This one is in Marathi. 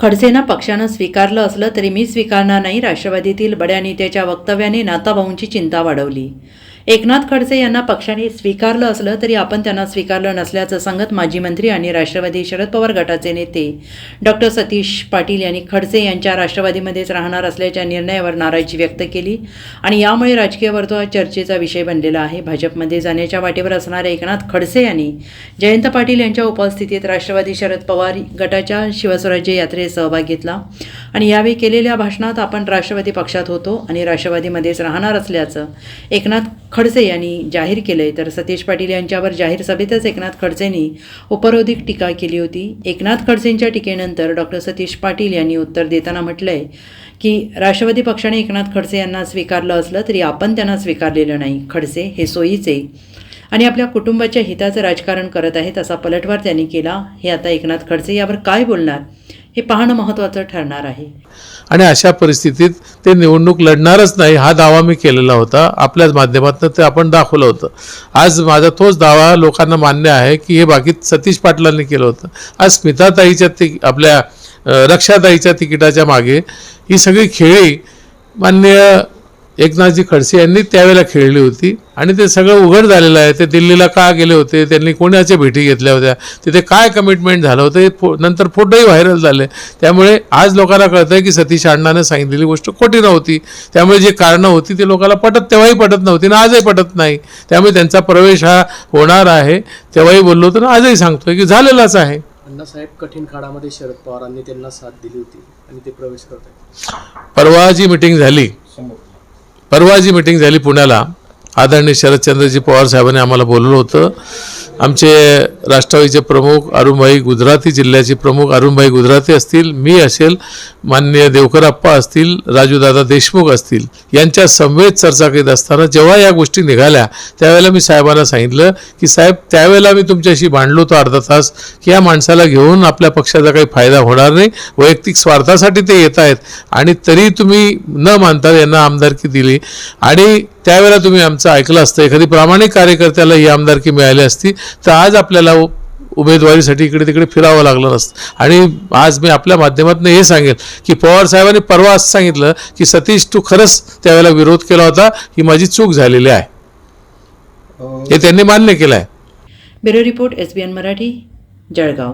खडसेंना पक्षानं स्वीकारलं असलं तरी मी स्वीकारणार नाही. राष्ट्रवादीतील बड्या नेत्याच्या वक्तव्याने नाताभाऊंची चिंता वाढवली. एकनाथ खडसे यांना पक्षाने स्वीकारलं असलं तरी आपण त्यांना स्वीकारलं नसल्याचं सांगत माजी मंत्री आणि राष्ट्रवादी शरद पवार गटाचे नेते डॉक्टर सतीश पाटील यांनी खडसे यांच्या राष्ट्रवादीमध्येच राहणार असल्याच्या निर्णयावर नाराजी व्यक्त केली आणि यामुळे राजकीय वर्तुळात चर्चेचा विषय बनलेला आहे. भाजपमध्ये जाण्याच्या वाटेवर असणाऱ्या एकनाथ खडसे यांनी जयंत पाटील यांच्या उपस्थितीत राष्ट्रवादी शरद पवार गटाच्या शिवस्वराज्य यात्रेत सहभाग घेतला. आणि यावेळी केलेल्या भाषणात आपण राष्ट्रवादी पक्षात होतो आणि राष्ट्रवादीमध्येच राहणार असल्याचं एकनाथ खडसे यांनी जाहीर केलंय. तर सतीश पाटील यांच्यावर जाहीर सभेतच एकनाथ खडसेंनी उपरोधिक टीका केली होती. एकनाथ खडसेंच्या टीकेनंतर डॉक्टर सतीश पाटील यांनी उत्तर देताना म्हटलंय की राष्ट्रवादी पक्षाने एकनाथ खडसे यांना स्वीकारलं असलं तरी आपण त्यांना स्वीकारलेलं नाही. खडसे हे सोयीचे आणि आपल्या कुटुंबाच्या हिताचं राजकारण करत आहेत असा पलटवार त्यांनी केला. हे आता एकनाथ खडसे यावर काय बोलणार? हे पाहणं महत्त्वाचं ठरणार आहे. आणि अशा परिस्थितीत ते निवडणूक लढणारच नाही हा दावा मी केलेला होता. आपल्याच माध्यमातून ते आपण दाखवलं होतं. आज माझा तोच दावा लोकांना मान्य आहे की हे बाकी सतीश पाटलांनी केलं होतं. आज स्मिताताईच्या ति आपल्या रक्षाताईच्या तिकिटाच्या मागे ही सगळी खेळी मान्य एकनाथजी खडसे यांनी त्यावेळेला खेळली होती. आणि ते सगळं उघड झालेलं आहे. ते दिल्लीला का गेले होते? त्यांनी कोणाच्या भेटी घेतल्या होत्या? तिथे काय कमिटमेंट झालं होतं? हे फो नंतर फोटोही व्हायरल झाले. त्यामुळे आज लोकांना कळतं आहे की सतीश अण्णाने सांगितलेली गोष्ट खोटी नव्हती. त्यामुळे जी कारणं होती ती लोकांना पटत तेव्हाही पटत नव्हती ना आजही पटत नाही. त्यामुळे त्यांचा प्रवेश हा होणार आहे. तेव्हाही बोललो होतो ना आजही सांगतोय की झालेलाच आहे. अण्णासाहेब कठीण काळामध्ये शरद पवारांनी त्यांना साथ दिली होती आणि ते प्रवेश करत परवा जी मिटिंग झाली परवा जी मिटिंग झाली पुण्याला. आदरणीय शरदचंद्रजी पवार साहेबांनी आम्हाला बोलवलं होतं. आमचे राष्ट्रवादीचे प्रमुख अरुणभाई गुजराती जिल्ह्याचे प्रमुख अरुणभाई गुजराती असतील मी असेल माननीय देवकरप्पा असतील राजूदादा देशमुख असतील यांच्या समवेत चर्चा करीत असताना जेव्हा या गोष्टी निघाल्या त्यावेळेला मी साहेबांना सांगितलं की साहेब त्यावेळेला मी तुमच्याशी भांडलो होतो अर्धा तास की या माणसाला घेऊन आपल्या पक्षाचा काही फायदा होणार नाही वैयक्तिक स्वार्थासाठी ते येत आहेत आणि तरी तुम्ही न मानता यांना आमदारकी दिली. आणि त्यावेळेला तुम्ही आमचं ऐकलं असतं. एखादी प्रामाणिक कार्यकर्त्याला ही आमदारकी मिळाली असती तर आज आपल्याला उ- उमेदवारीसाठी इकडे तिकडे फिरावं लागलं नसतं. आणि आज मी आपल्या माध्यमातून हे सांगेल की पवार साहेबांनी परवा असं सांगितलं की सतीश तू खरंच त्यावेळेला विरोध केला होता ही माझी चूक झालेली आहे. हे त्यांनी मान्य केलं आहे bureau report S B N Marathi Jalgaon.